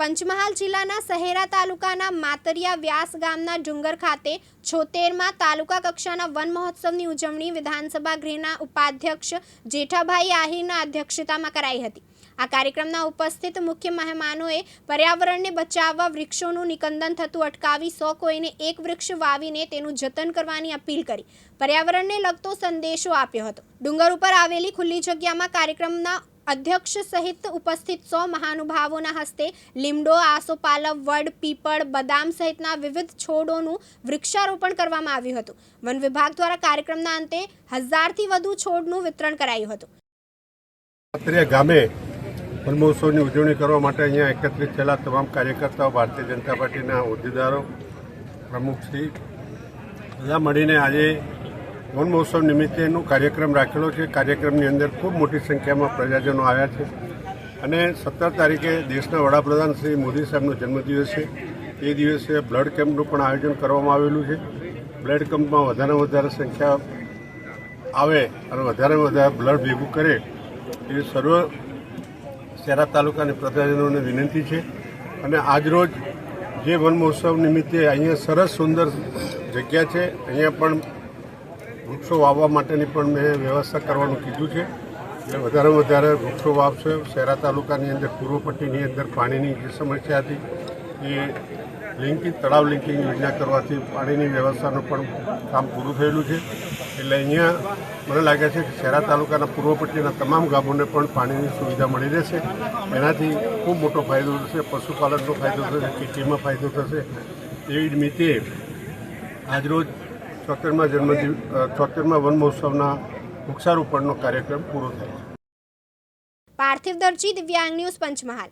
પંચમહાલ જિલ્લાના શહેરા તાલુકાના માતરિયા વ્યાસ ગામના ડુંગર ખાતે છોતેરમાં તાલુકા કક્ષાના વન મહોત્સવની ઉજવણી વિધાનસભા ગૃહના ઉપાધ્યક્ષ જેઠાભાઈ આહિરના અધ્યક્ષતામાં કરાઈ હતી. આ કાર્યક્રમના ઉપસ્થિત મુખ્ય મહેમાનોએ પર્યાવરણને બચાવવા વૃક્ષોનું નિકંદન થતું અટકાવી સો કોઈને એક વૃક્ષ વાવીને તેનું જતન કરવાની અપીલ કરી. પર્યાવરણને લગતો સંદેશો આપ્યો હતો. ડુંગર ઉપર આવેલી ખુલ્લી જગ્યામાં કાર્યક્રમના અધ્યક્ષ સહિત ઉપસ્થિત સો મહાનુભાવોના હસ્તે લીમડો આસોપાલવ વડ, પીપળ, બદામ સહિતના વિવિધ છોડોનું વૃક્ષારોપણ કરવામાં આવ્યું હતું. વન વિભાગ દ્વારા કાર્યક્રમના અંતે હજારથી વધુ છોડનું વિતરણ કરાયું હતું. ગામે વનમહોત્સવની ઉજવણી કરવા માટે અહીંયા એકત્રિત થયેલા તમામ કાર્યકર્તાઓ, ભારતીય જનતા પાર્ટીના હોદ્દેદારો પ્રમુખશ્રી બધા મળીને આજે વન મહોત્સવ નિમિત્તેનો કાર્યક્રમ રાખેલો છે. કાર્યક્રમની અંદર ખૂબ મોટી સંખ્યામાં પ્રજાજનો આવ્યા છે. અને સત્તર તારીખે દેશના વડાપ્રધાન શ્રી મોદી સાહેબનો જન્મદિવસ છે. એ દિવસે બ્લડ કેમ્પનું પણ આયોજન કરવામાં આવેલું છે. બ્લડ કેમ્પમાં વધારે વધારે સંખ્યા આવે અને વધારે વધારે બ્લડ ભેગું કરે એ સર્વ શહેરા તાલુકાની પ્રજાજનોને વિનંતી છે. અને આજરોજ જે વન મહોત્સવ નિમિત્તે અહીંયા સરસ સુંદર જગ્યા છે. અહીંયા પણ વૃક્ષો વાવવા માટેની પણ મેં વ્યવસ્થા કરવાનું કીધું છે. એટલે વધારે વધારે વૃક્ષો વાવશે. શહેરા તાલુકાની અંદર પૂર્વ પટ્ટીની અંદર પાણીની જે સમસ્યા હતી, એ લિંકિંગ તળાવ લિંકિંગ યોજના કરવાથી પાણીની વ્યવસ્થાનું પણ કામ પૂરું થયેલું છે. એટલે અહીંયા મને લાગે છે કે શહેરા તાલુકાના પૂર્વ પટ્ટીના તમામ ગામોને પણ પાણીની સુવિધા મળી રહેશે. એનાથી ખૂબ મોટો ફાયદો થશે, પશુપાલનનો ફાયદો થશે, ખેતીમાં ફાયદો થશે. એવી જ રીતે આજરોજ છોતેરમાં જન્મદિવ છોતેરમાં વન મહોત્સવના વૃક્ષારોપણનો કાર્યક્રમ પૂરો થાય છે. પાર્થિવ દરજી દિવ્યાંગ ન્યૂઝ પંચમહાલ.